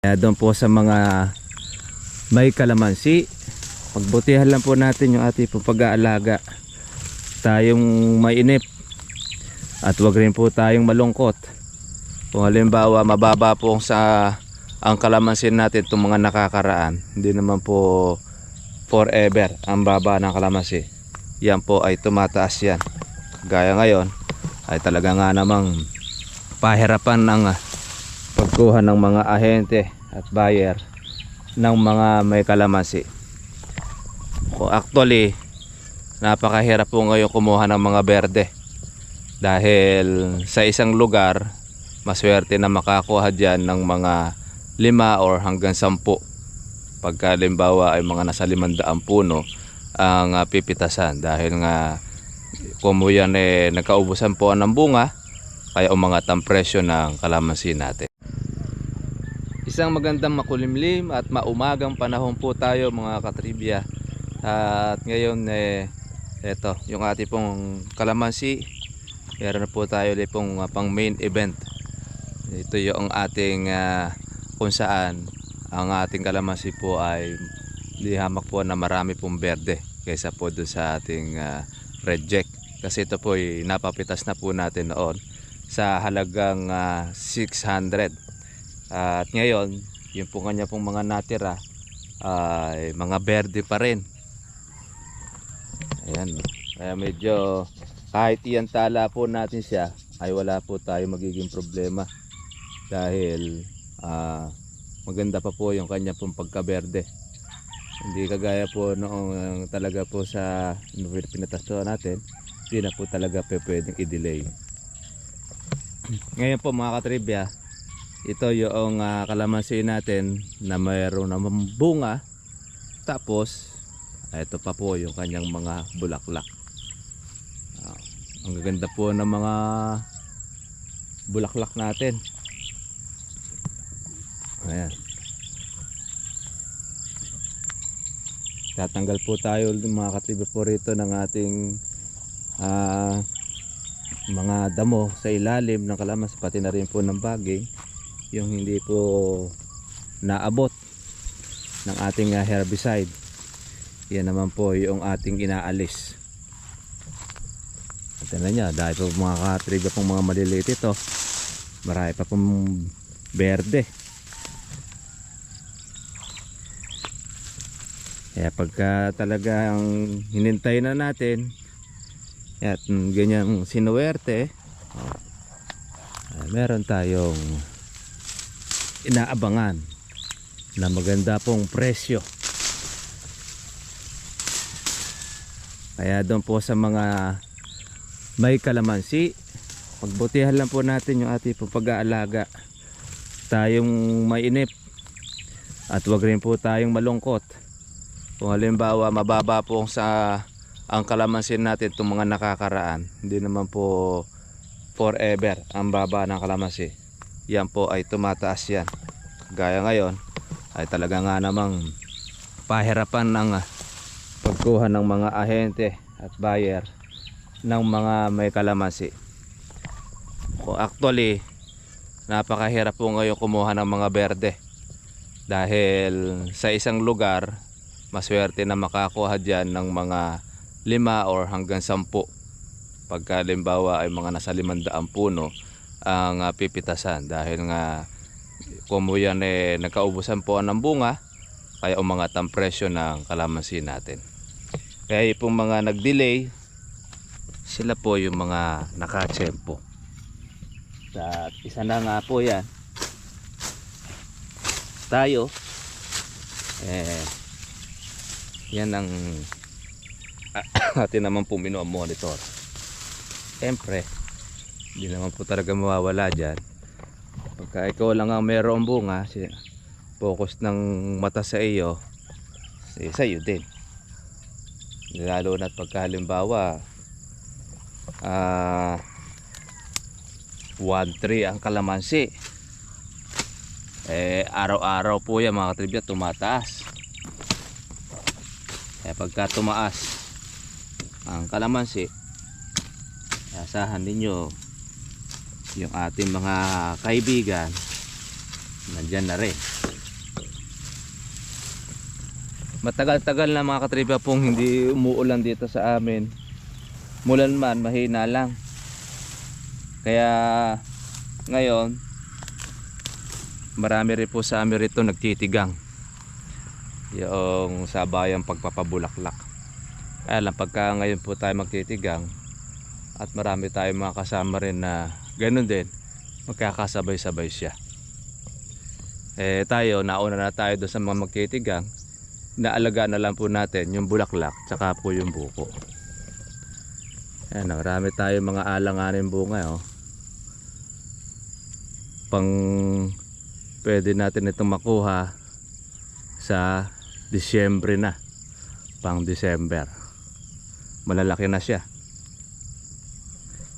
Kaya doon po sa mga may kalamansi, pagbutihan lang po natin yung ating pag-aalaga. Tayong mainip at wag rin po tayong malungkot. Kung halimbawa mababa po sa ang kalamansin natin itong mga nakakaraan, hindi naman po forever ang baba ng kalamansi. Yan po ay tumataas yan. Gaya ngayon ay talaga nga namang pahirapan ng pagkuha ng mga ahente at buyer ng mga may kalamansi. Actually, napakahirap po ngayon kumuha ng mga berde. Dahil sa isang lugar, maswerte na makakuha dyan ng mga lima or hanggang sampu. Pagka limbawa ay mga nasa limandaan puno ang ah, pipitasan. Dahil nga kung yan eh, nagkaubusan po ng bunga, kaya umangat ang presyo ng kalamansi natin. Isang magandang makulimlim at maumagang panahon po tayo mga katribya. At ngayon eh eto yung ating pong kalamansi. Meron na po tayo ulit pong ah, pang main event. Ito yung ating ah, kung saan ang ating kalamansi po ay lihamak po na marami pong berde kaysa po doon sa ating ah, red jack. Kasi ito po ay napapitas na po natin noon sa halagang ah, 600. At ngayon, yung po kanya pong mga natira ay mga berde pa rin. Ayan. Kaya medyo kahit iyan tala po natin siya ay wala po tayo magiging problema. Dahil ah, maganda pa po yung kanya pong pagkaberde. Hindi kagaya po noong talaga po sa pinatasto natin, hindi na po talaga pwedeng i-delay. Ngayon po mga katribya, ito yung ah, kalamansi natin na mayroon namang bunga. Tapos, ito pa po yung kanyang mga bulaklak. Ah, ang gaganda po ng mga bulaklak natin. Ayan. Tatanggal po tayo mga katribya po rito ng ating ah, mga damo sa ilalim ng kalamansi pati na rin po ng baging yung hindi po naabot ng ating ah, herbicide. Yan naman po yung ating inaalis. At na niya dahil po mga katriga pong mga maliliit ito marami pa pong berde. Kaya pagka talagang hinintay na natin at ganyang sinuwerte oh, meron tayong inaabangan na maganda pong presyo. Kaya doon po sa mga may kalamansi pagbutihan lang po natin yung ating pag-aalaga. Tayong mainip at wag rin po tayong malungkot. Kung halimbawa mababa po sa ang kalamansin natin itong mga nakakaraan hindi naman po forever ang baba ng kalamansi yan po ay tumataas yan. Gaya ngayon ay talaga nga namang pahirapan ng ah, pagkuha ng mga ahente at buyer ng mga may kalamansi. Kung actually napakahirap po ngayon kumuha ng mga berde. Dahil sa isang lugar maswerte na makakuha dyan ng mga lima or hanggang sampu. Pagka limbawa ay mga nasa limandaan puno ang ah, pipitasan dahil nga kung yan eh, nagkaubusan po ng bunga kaya umangat ang presyo ng kalamansi natin. Kaya yung mga nag-delay sila po yung mga nakatsempo at isa na nga po yan. Tayo eh yan ang atin naman po monitor siyempre hindi naman po talaga mawawala dyan. Pagka ikaw lang ang mayroong bunga focus ng mata sa iyo eh, sa iyo din. Lalo na't pagka halimbawa ah 1-3 ang kalamansi eh araw-araw po yan mga katribya tumataas. Kaya pagka tumaas ang kalamansi asahan ninyo yung ating mga kaibigan nandyan na rin Matagal-tagal na mga katripa pong hindi umuulan dito sa amin. Mulan man, mahina lang. Kaya ngayon, marami rin po sa amin rito nagtitigang. Yung sa bayang pagpapabulaklak. Kaya lang pagka ngayon po tayo magtitigang at marami tayong mga kasama rin na ganun din, magkakasabay-sabay siya. Eh tayo, nauna na tayo doon sa mga magtitigang, naalagaan na lang po natin yung bulaklak tsaka po yung buko. Ayan, marami tayong mga alanganin bunga oh. Pang pwede natin itong makuha sa Disyembre na. Pang December. Malalaki na siya.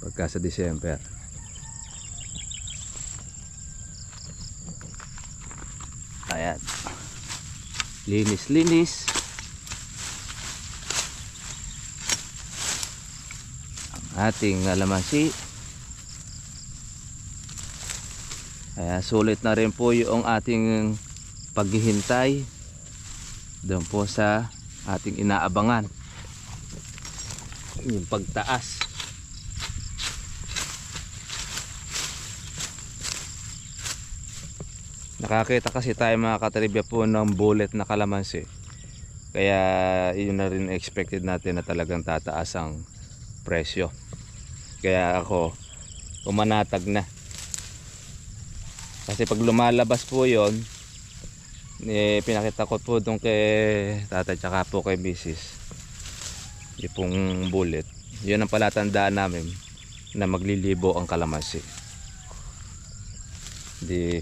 Pagka sa December. Ayan. Linis, linis. Ang ating alamansi. Kaya sulit na rin po yung ating paghihintay doon po sa ating inaabangan. Yung pagtaas. Nakakita kasi tayo mga katribya po ng bullet na kalamansi. Kaya yun na rin expected natin na talagang tataas ang presyo. Kaya ako umanatag na. Kasi pag lumalabas po yon eh, pinakita ko po doon kay tatay tsaka po kay misis yung pong bullet. Yun ang palatandaan namin na maglilibo ang kalamansi. Di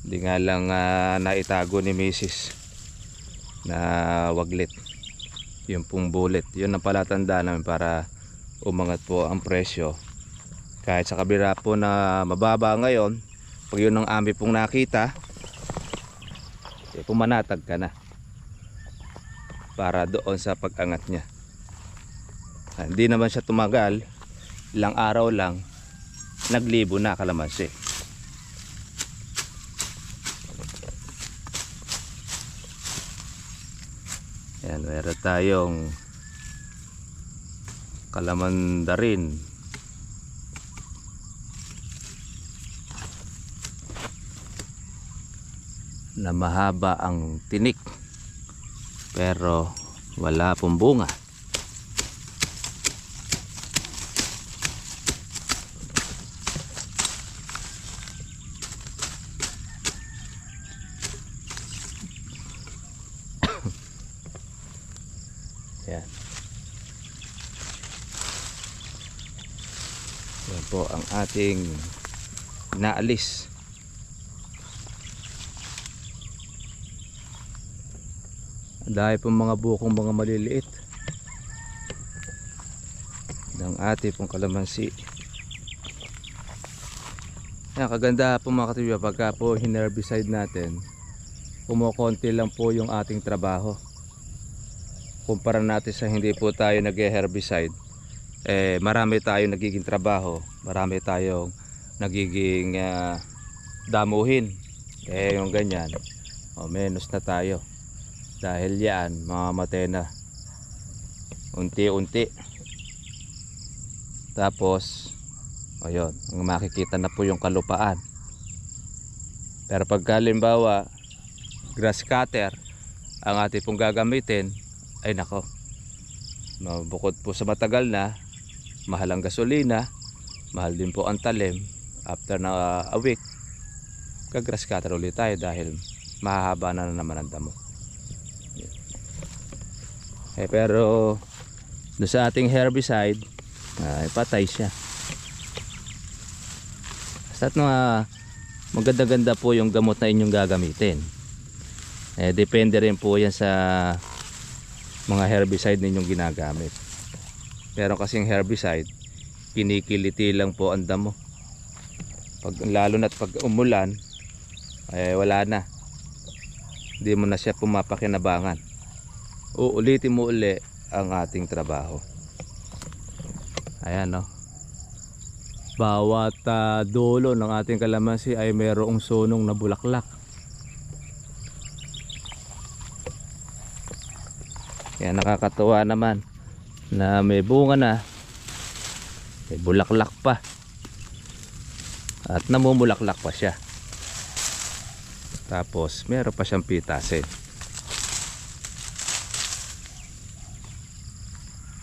di nga lang ah, naitago ni misis na waglit yung pong bullet. Yun ang palatandaan namin para umangat po ang presyo. Kahit sa kabila po na mababa ngayon, pag yun ang ambi pong nakita, eh, pumanatag ka na para doon sa pag-angat niya. Ah, Hindi naman siya tumagal, ilang araw lang, naglibo na kalamansi. Yan, meron tayong kalamandarin. na mahaba ang tinik pero wala pong bunga yan. Yan po ang ating naalis. Dahil pong mga bukong mga maliliit. Ng ate pong kalamansi. Yan kaganda po mga katibiya pagka po hinerbicide natin kumukonti lang po yung ating trabaho kumpara natin sa hindi po tayo nag-herbicide eh marami tayong nagiging trabaho marami tayong nagiging ah, damuhin eh yung ganyan. O menos na tayo. Dahil yan mamamatay na. Unti-unti. Tapos ayun makikita na po yung kalupaan. Pero pag halimbawa grass cutter ang ating pong gagamitin ay nako no, bukod po sa matagal na mahal ang gasolina mahal din po ang talim after na a week kag grass cutter ulit tayo dahil mahahaba na naman ang damo eh, pero do sa ating herbicide ay patay siya. Basta mga maganda-ganda po yung gamot na inyong gagamitin. Eh, depende rin po yan sa mga herbicide ninyong ginagamit. Pero kasing herbicide, kinikiliti lang po ang damo. Pag, lalo na't pag umulan, eh wala na. Hindi mo na siya pumapakinabangan uulitin mo uli ang ating trabaho ayan no bawat ah, dulo ng ating kalamansi ay mayroong sunong na bulaklak Kaya nakakatuwa naman na may bunga na, may bulaklak pa. At namumulaklak pa siya. Tapos meron pa siyang pitasin.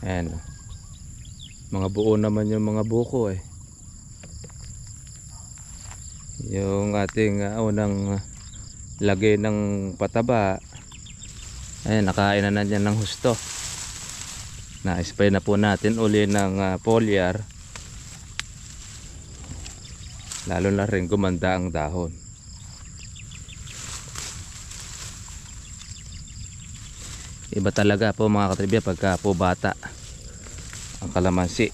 Ayan. Mga buo naman yung mga buko eh. Yung ating uh, unang lagay ng pataba. Ayan, nakain na na dyan ng husto. Na-spray na po natin uli ng uh, foliar. Lalo na rin gumanda ang dahon. Iba talaga po mga katribya pagka po bata ang kalamansi.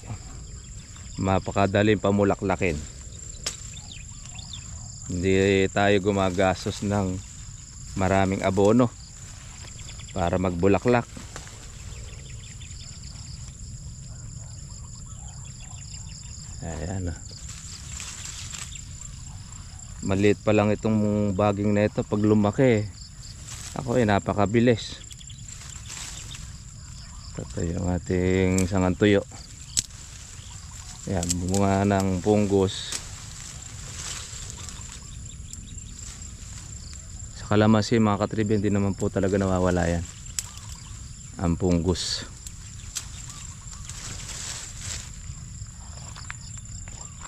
Mapakadaling pamulaklakin. Hindi tayo gumagastos ng maraming abono para magbulaklak. Ayan ah. Maliit pa lang itong baging na ito pag lumaki. Ako eh napakabilis. Ito yung ating sangan tuyo. Ayan, bunga ng punggos. Kalamansi mga katribyan, hindi naman po talaga nawawala yan. Ang punggos.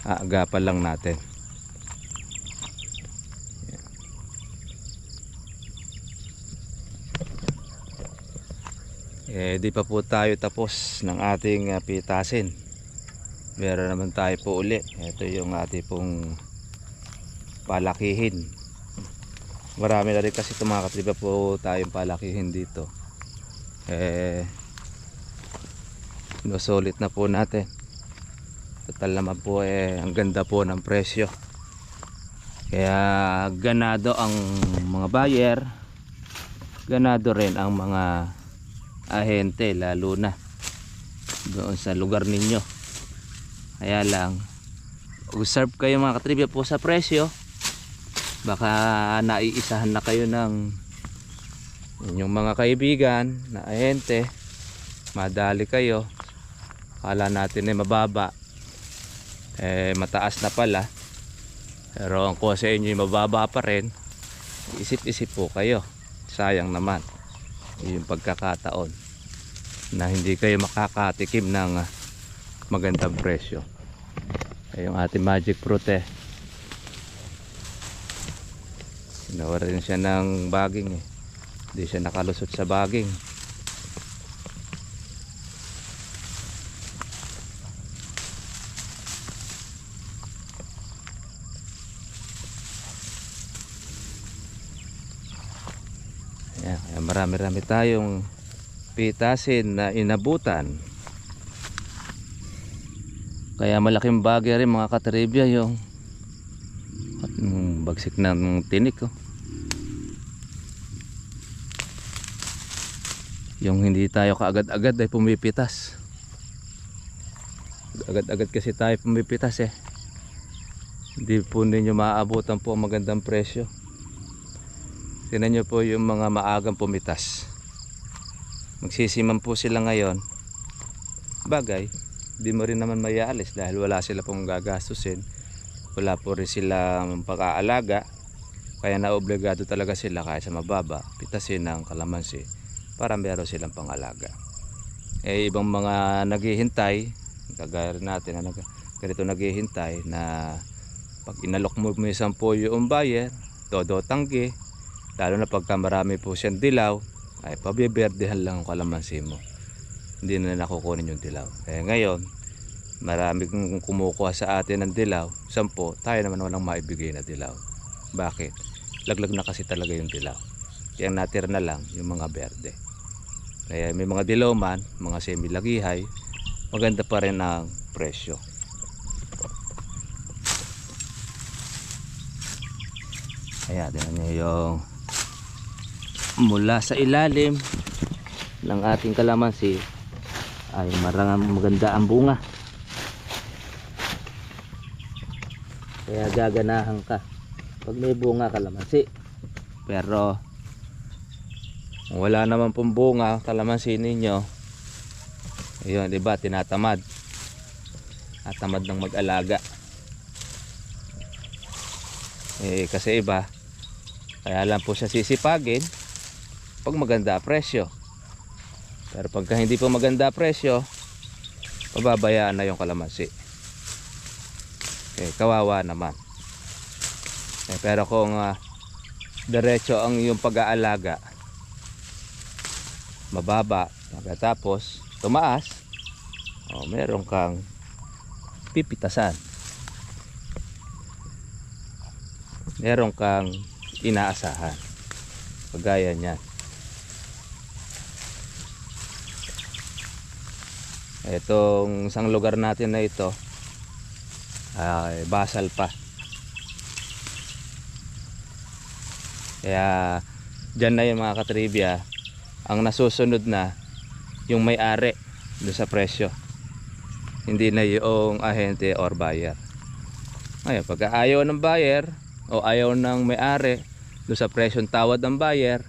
Aagapan lang natin. Eh, di pa po tayo tapos ng ating uh, pitasin. Meron naman tayo po uli. Ito yung ating pong palakihin. Marami na rin kasi ito mga katriba po tayong palakihin dito. Eh, sinusulit na po natin. Total naman po eh, ang ganda po ng presyo. Kaya ganado ang mga buyer. Ganado rin ang mga ahente lalo na doon sa lugar ninyo kaya lang observe kayo mga katribya po sa presyo baka naiisahan na kayo ng inyong mga kaibigan na ahente. Madali kayo. Kala natin ay mababa. Eh mataas na pala. Pero ang ko sa inyo mababa pa rin isip-isip po kayo. Sayang naman yung pagkakataon na hindi kayo makakatikim ng magandang presyo. Ay yung ating magic fruit eh ginawa rin siya ng baging eh hindi siya nakalusot sa baging Ayan, kaya marami-rami tayong pitasin na inabutan. Kaya malaking bagay rin mga katribya yung yung bagsik ng tinik oh. Yung hindi tayo kaagad-agad ay pumipitas. Agad-agad kasi tayo pumipitas eh. Hindi po ninyo maaabutan po ang magandang presyo. Tinan nyo po yung mga maagang pumitas. Magsisiman po sila ngayon. Bagay, di mo rin naman mayaalis dahil wala sila pong gagastusin. Wala po rin sila pag-aalaga. Kaya naobligado talaga sila kahit sa mababa, pitasin ng kalamansi para meron silang pangalaga. Eh ibang mga naghihintay, kagaya natin na nag, ganito naghihintay na pag inalok mo minsan po yung buyer, todo tanggi, lalo na pagka marami po siyang dilaw ay pabiberdehan lang ang kalamansi mo. Hindi na nakukunin yung dilaw. Kaya ngayon marami kong kumukuha sa atin ng dilaw sampo tayo naman walang maibigay na dilaw. Bakit? laglag na kasi talaga yung dilaw. Kaya ang natira na lang yung mga berde kaya may mga dilaw man mga semi-lagihay maganda pa rin ang presyo. Ayan, tingnan nyo yung mula sa ilalim ng ating kalamansi ay marang maganda ang bunga. Kaya gaganahan ka pag may bunga kalamansi. Pero wala naman pong bunga, kalamansi ninyo. Ayun, di ba? Tinatamad. At tamad ng mag-alaga. Eh, kasi iba, kaya lang po siya sisipagin pag maganda presyo. Pero pagka hindi po maganda presyo, pababayaan na yung kalamansi. Eh, kawawa naman. Eh, pero kung ah, diretso ang yung pag-aalaga, mababa, pagkatapos tumaas, oh, meron kang pipitasan. Meron kang inaasahan. Pagaya niyan. Itong isang lugar natin na ito ay basal pa. Kaya dyan na yung mga katribya ang nasusunod na yung may-ari doon sa presyo. Hindi na yung ahente or buyer. Ngayon, pagka ayaw ng buyer o ayaw ng may-ari doon sa presyong tawad ng buyer,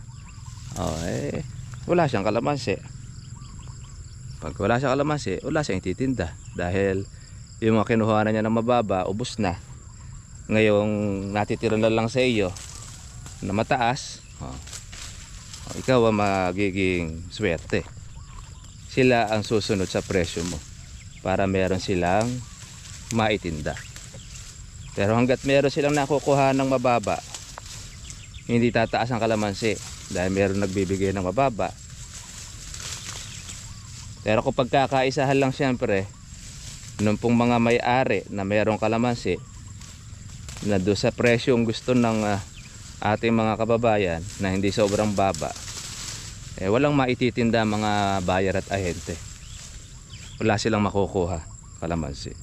oh, eh, wala siyang kalamansi. Pag wala siyang kalamansi, wala siyang ititinda. Dahil yung mga kinuha na niya ng mababa, ubos na. Ngayong natitira na lang sa iyo na mataas, oh, ikaw ang magiging swerte. Sila ang susunod sa presyo mo para meron silang maitinda. Pero hanggat meron silang nakukuha ng mababa, hindi tataas ang kalamansi dahil meron nagbibigay ng mababa. Pero kung pagkakaisahan lang siyempre, nung pong mga may-ari na merong kalamansi, na doon sa presyo ang gusto ng ah, ating mga kababayan na hindi sobrang baba, eh walang maititinda mga bayar at ahente. Wala silang makukuha kalamansi.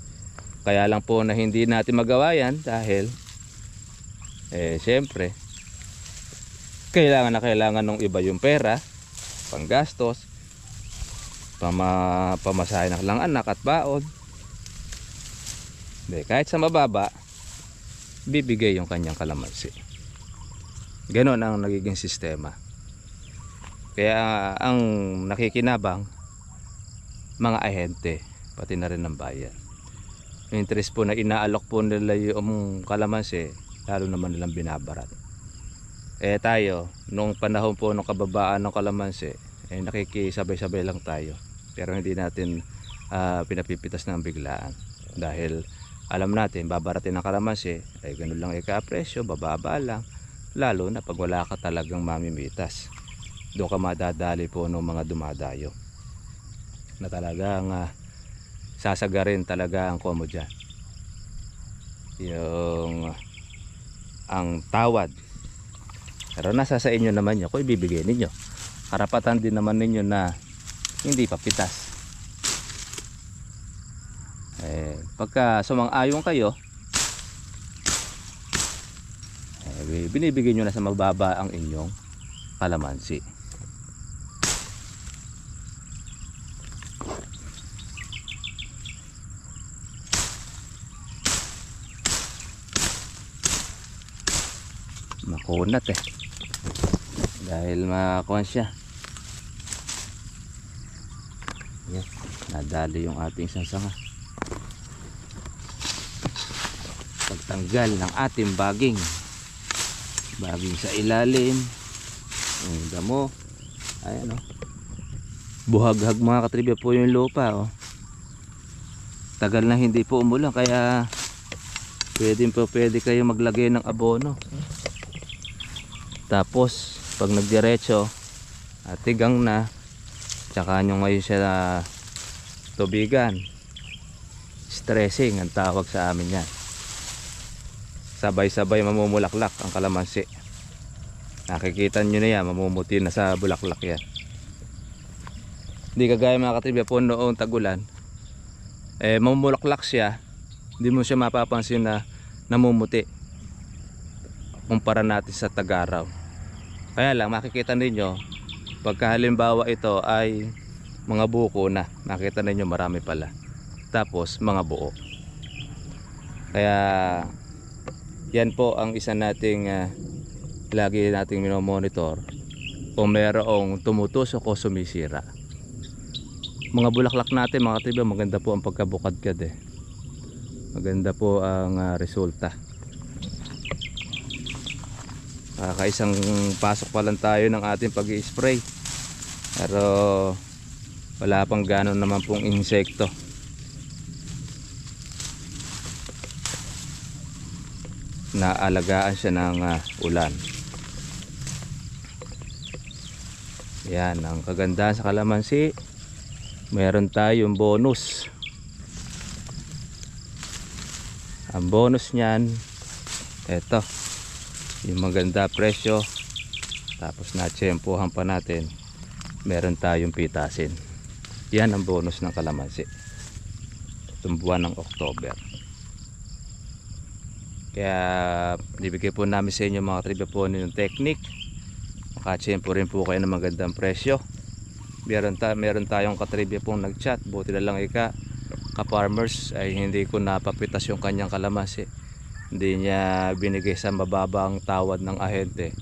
Kaya lang po na hindi natin magawa yan dahil eh siyempre kailangan na kailangan ng iba yung pera, panggastos, pama, pamasahe ng lang anak at baon. Hindi, kahit sa mababa, bibigay yung kanyang kalamansi. Ganon ang nagiging sistema. Kaya ang nakikinabang, mga ahente, pati na rin ng bayan. Yung interest po na inaalok po nila yung kalamansi, lalo naman nilang binabarat. Eh tayo, nung panahon po ng kababaan ng kalamansi, eh nakikisabay-sabay lang tayo. Pero hindi natin ah, pinapipitas ng biglaan. Dahil alam natin, babaratin ng kalamansi, ay ganun lang ika-presyo, bababa lang. Lalo na pag wala ka talagang mamimitas. Doon ka madadali po ng mga dumadayo. Na talagang ah, sasagarin talaga ang komo dyan. Yung ang tawad pero nasa sa inyo naman yun kung ibibigay ninyo. Karapatan din naman ninyo na hindi papitas. Eh, pagka sumang-ayon kayo, eh, binibigay nyo na sa mababa ang inyong kalamansi. Makunat eh. Dahil makakuha siya. Yan nadali yung ating sasanga pagtanggal ng ating baging baging sa ilalim. Yung damo. Ayan o buhaghag mga katribya po yung lupa oh. tagal na hindi po umulan kaya pwede po pwede kayo maglagay ng abono. Tapos pag nagdiretso at tigang na tsaka nyo ngayon siya na tubigan. Stressing ang tawag sa amin yan sabay sabay mamumulaklak ang kalamansi. Nakikita nyo na yan mamumuti na sa bulaklak yan. Hindi kagaya mga katribya po noong tagulan eh mamumulaklak siya hindi mo siya mapapansin na namumuti. Kumpara natin sa tagaraw. Kaya lang makikita ninyo pagka halimbawa ito ay mga buko na makita ninyo marami pala. Tapos mga buo. Kaya yan po ang isa nating ah, lagi nating minomonitor o merong tumutusok o sumisira. Mga bulaklak natin mga tribe, maganda po ang pagkabukadkad eh. Maganda po ang ah, resulta. Kakaisang pasok pa lang tayo ng ating pag spray Pero wala pang gano'n naman pong insekto. Naalagaan siya ng ah, ulan. Yan, ang kagandahan sa kalamansi. Meron tayong bonus. Ang bonus niyan, eto, yung maganda presyo. Tapos na-tsempohan pa natin, meron tayong pitasin. Yan ang bonus ng kalamansi. Itong buwan ng October. Kaya bibigay po namin sa inyo mga trivia po yung technique. Makachempo rin po kayo ng magandang presyo. Meron, ta meron tayong katribya pong nagchat. Buti na lang ika ka-farmers ay hindi ko napapitas yung kanyang kalamansi. Hindi niya binigay sa mababang tawad ng ahente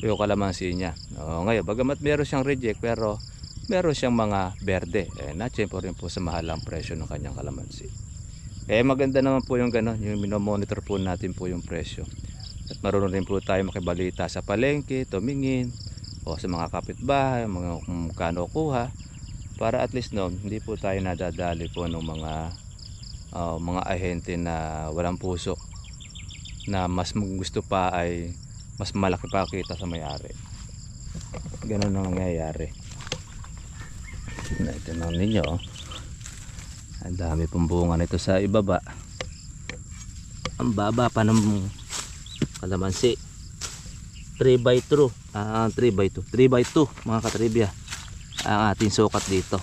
yung kalamansi niya. O, ngayon, bagamat meron siyang reject pero meron siyang mga berde. Eh, na-tsempo rin po sa mahalang presyo ng kanyang kalamansi. Eh maganda naman po yung gano'n, yung minomonitor po natin po yung presyo. At marunong rin po tayo makibalita sa palengke, tumingin, o sa mga kapitbahay, mga kung kano kuha. Para at least no, hindi po tayo nadadali po ng mga ah, mga ahente na walang puso na mas gusto pa ay mas malaki pa kita sa may-ari. Ganun ang nangyayari. Ito ninyo. oh. Ang dami pong bunga nito sa ibaba. Ang baba pa ng kalamansi. 3 by 2. Ah, 3 by 2. 3 by 2 mga katribya. Ang ating sukat dito.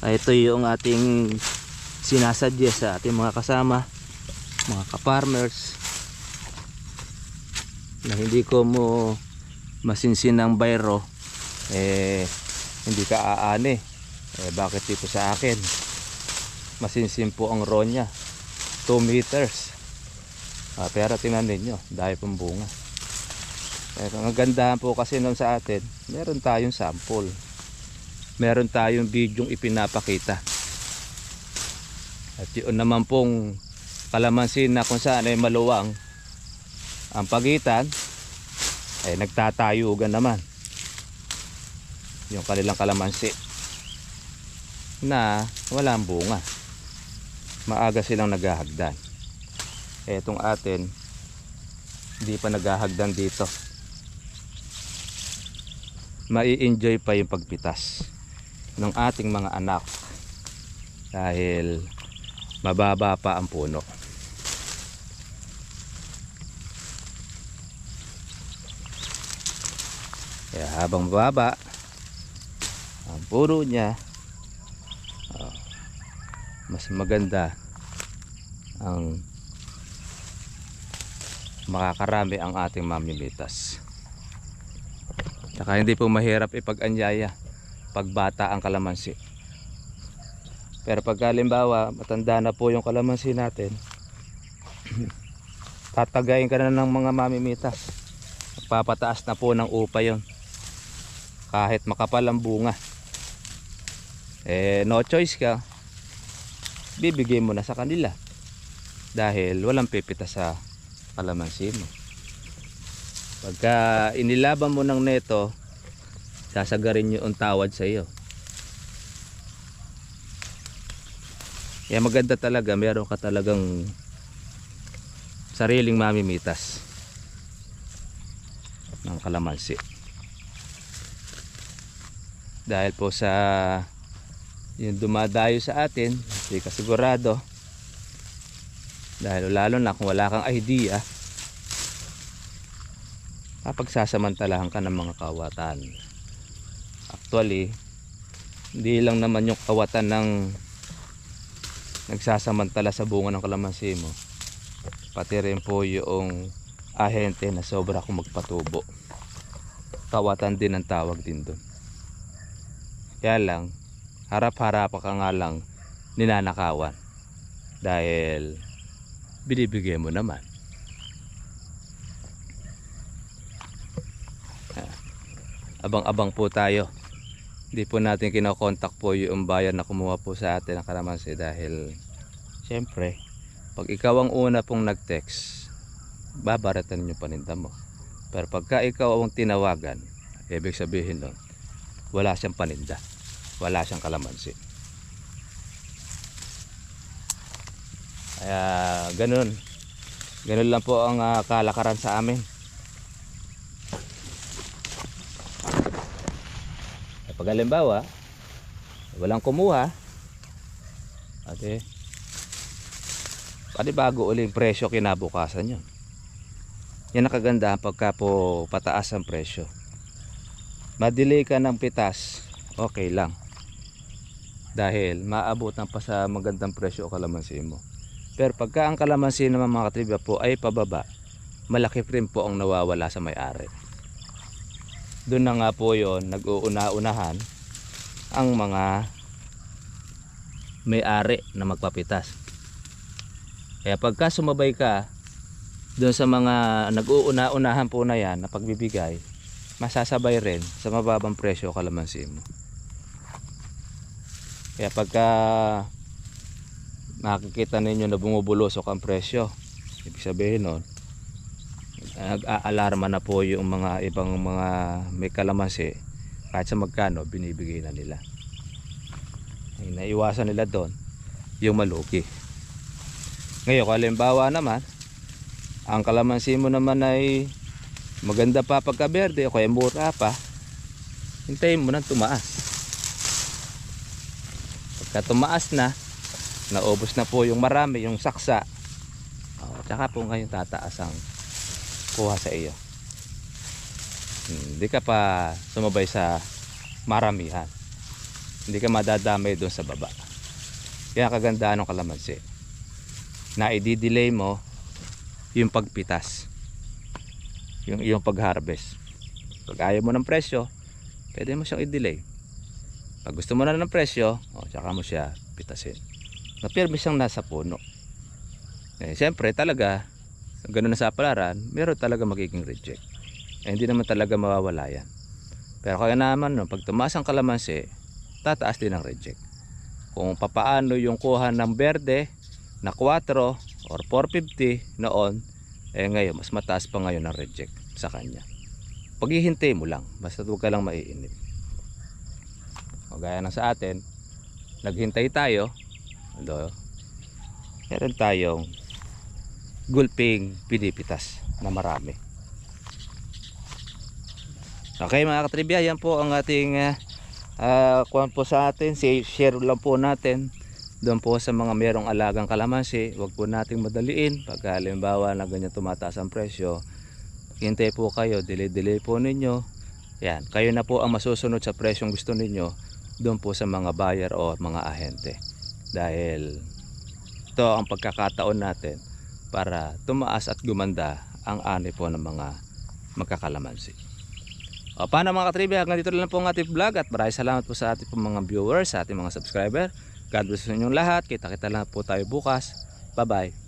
Kaya ito yung ating sinasadya sa ating mga kasama, mga ka-farmers na hindi ko mo masinsin ng bayro eh hindi ka aani eh bakit dito sa akin masinsin po ang ronya. 2 meters. Ah, pero tingnan ninyo dahil pong bunga. Pero ang gandahan po kasi nun sa atin meron tayong sample. Meron tayong bidyong ipinapakita. At yun naman pong kalamansi na kung saan ay maluwang ang pagitan ay nagtatayugan naman. Yung kanilang kalamansi na walang bunga maaga silang naghahagdan. Etong atin hindi pa naghahagdan dito. Mai-enjoy pa yung pagpitas ng ating mga anak dahil mababa pa ang puno. Kaya habang mababa ang puno niya mas maganda ang makakarami ang ating mamimitas. Saka hindi po mahirap ipag-anyaya pag bata ang kalamansi. Pero pag halimbawa matanda na po yung kalamansi natin tatagayin ka na ng mga mamimitas. Papataas na po ng upa yon kahit makapal ang bunga. Eh no choice ka bibigay mo na sa kanila. Dahil walang pipita sa kalamansi mo. Pagka inilaban mo ng neto sasagarin yung tawad sa iyo. Kaya maganda talaga meron ka talagang sariling mamimitas ng kalamansi. Dahil po sa yung dumadayo sa atin hindi ka sigurado. Dahil lalo na kung wala kang idea kapag sasamantalahan ka ng mga kawatan. Actually hindi lang naman yung kawatan ng nagsasamantala sa bunga ng kalamansi mo. Pati rin po yung ahente na sobra kung magpatubo. Kawatan din ang tawag din doon kaya lang harap-harap ka nga lang ninanakawan dahil binibigay mo naman Ah. abang-abang po tayo. Hindi po natin kinokontak po yung bayan na kumuha po sa atin ng kalamansi dahil syempre, pag ikaw ang una pong nag-text, babaratan yung paninda mo. Pero pagka ikaw ang tinawagan, ibig sabihin nun, wala siyang paninda. Wala siyang kalamansi. Kaya ganun. Ganun lang po ang ah, kalakaran sa amin. Eh, Pag halimbawa, walang kumuha, ate, bago uling presyo kinabukasan yun. Yan ang pagka po pataas ang presyo. Madelay ka ng pitas, okay lang. Dahil maabutan pa sa magandang presyo o kalamansi mo. Pero pagka ang kalamansi naman mga katribya po ay pababa, malaki rin po ang nawawala sa may-ari. Doon na nga po yon nag-uuna-unahan ang mga may-ari na magpapitas. Kaya pagka sumabay ka doon sa mga nag-uuna-unahan po na yan na pagbibigay, masasabay rin sa mababang presyo kalamansi mo. Kaya pagka makikita ninyo na bumubulosok ang presyo, ibig sabihin nun, nag-aalarma na po yung mga ibang mga may kalamansi kahit sa magkano binibigay na nila. Ay, naiwasan nila doon yung malugi. Ngayon, kung halimbawa naman, ang kalamansi mo naman ay maganda pa pagka-berde o kaya mura pa, hintayin mo na tumaas. Pagka tumaas na, naubos na po yung marami, yung saksa, oh, tsaka po ngayon tataas ang kuha sa iyo. Hindi ka pa sumabay sa maramihan. Hindi ka madadamay doon sa baba. Kaya kagandahan ng kalamansi. Na i-delay mo yung pagpitas. Yung yung pag-harvest. Pag ayaw mo ng presyo, pwede mo siyang i-delay. Pag gusto mo na ng presyo, o tsaka mo siya pitasin. Napirmi siyang nasa puno. Eh, siyempre talaga, ganun na sa palaran, meron talaga magiging reject. Eh, hindi naman talaga mawawala yan. Pero kaya naman, no, pag tumaas ang kalamansi, tataas din ang reject. Kung papaano yung kuha ng berde na 4 or 450 noon, eh ngayon, mas mataas pa ngayon ang reject sa kanya. Paghihintay mo lang, basta huwag ka lang maiinip. O gaya ng sa atin, naghintay tayo, ano, meron tayong gulping pinipitas na marami. Okay mga katribya, yan po ang ating uh, uh, kuhan po sa atin. Share lang po natin doon po sa mga merong alagang kalamansi. Huwag po nating madaliin. Pag halimbawa na ganyan tumataas ang presyo, hintay po kayo, delay-delay po ninyo. Yan, kayo na po ang masusunod sa presyong gusto ninyo doon po sa mga buyer o mga ahente. Dahil ito ang pagkakataon natin para tumaas at gumanda ang ani po ng mga magkakalamansi. O paano mga katribya, hanggang dito lang po ang ating vlog at maraming salamat po sa ating po mga viewers, sa ating mga subscriber. God bless sa inyong lahat. Kita-kita lang po tayo bukas. Bye-bye.